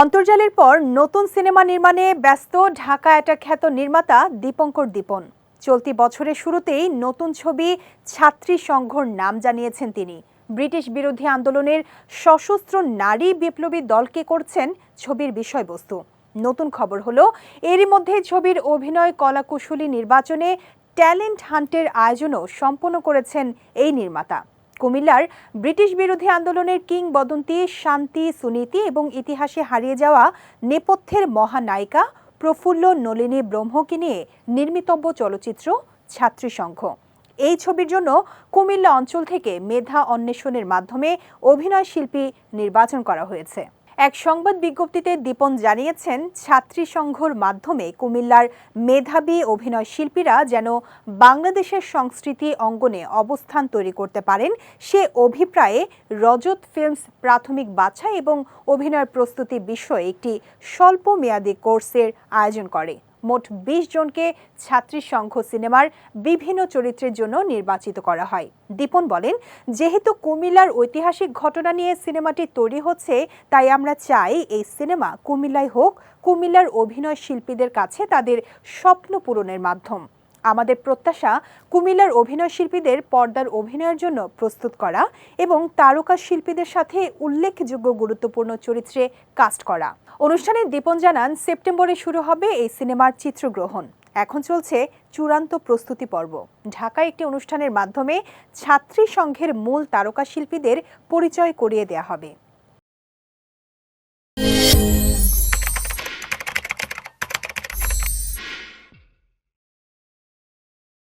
অন্তর্জালের পর নতুন সিনেমা নির্মাণে ব্যস্ত ঢাকা একটা খ্যাত নির্মাতা দীপঙ্কর দীপন। চলতি বছরের শুরুতেই নতুন ছবি ছাত্রী সংঘর নাম জানিয়েছেন তিনি। ব্রিটিশ বিরোধী আন্দোলনের সশস্ত্র নারী বিপ্লবী দলকে করছেন ছবির বিষয়বস্তু। নতুন খবর হলো, এরই মধ্যে ছবির অভিনয় কলাকুশলী নির্বাচনে ট্যালেন্ট হান্টের আয়োজনও সম্পন্ন করেছেন এই নির্মাতা। কুমিল্লার ব্রিটিশ বিরোধী আন্দোলনের কিংবদন্তি, শান্তি, সুনীতি এবং ইতিহাসে হারিয়ে যাওয়া নেপথ্যের মহানায়িকা প্রফুল্ল নলিনী ব্রহ্মকে নিয়ে নির্মিতব্য চলচ্চিত্র ছাত্রী সংঘ। এই ছবির জন্য কুমিল্লা অঞ্চল থেকে মেধা অন্বেষণের মাধ্যমে অভিনয় শিল্পী নির্বাচন করা হয়েছে। এক সংবাদ বিজ্ঞপ্তিতে দীপন জানিয়েছেন, ছাত্রী সংঘর মাধ্যমে কুমিল্লার মেধাবী অভিনয় শিল্পীরা যেন বাংলাদেশের সংস্কৃতি অঙ্গনে অবস্থান তৈরি করতে পারেন, সে অভিপ্রায়ে রজত ফিল্মস প্রাথমিক বাছাই এবং অভিনয় প্রস্তুতি বিষয়ে একটি স্বল্প মেয়াদী কোর্সের আয়োজন করে। মোট বিশ জনকে ছাত্রী সংঘ সিনেমার বিভিন্ন চরিত্রের জন্য নির্বাচিত করা হয়। দীপন বলেন, যেহেতু কুমিল্লার ঐতিহাসিক ঘটনা নিয়ে সিনেমাটি তৈরি হচ্ছে, তাই আমরা চাই এই সিনেমা কুমিল্লায় হোক, কুমিল্লার অভিনয় শিল্পীদের কাছে তাদের স্বপ্ন পূরণের মাধ্যম। আমাদের প্রত্যাশা কুমিল্লার অভিনয় শিল্পীদের পর্দার অভিনয়ের জন্য প্রস্তুত করা এবং তারকা শিল্পীদের সাথে উল্লেখযোগ্য গুরুত্বপূর্ণ চরিত্রে কাস্ট করা। অনুষ্ঠানে দীপন জানান, সেপ্টেম্বরে শুরু হবে এই সিনেমার চিত্রগ্রহণ। এখন চলছে চূড়ান্ত প্রস্তুতি পর্ব। ঢাকায় একটি অনুষ্ঠানের মাধ্যমে ছাত্রী সংঘের মূল তারকা শিল্পীদের পরিচয় করিয়ে দেওয়া হবে।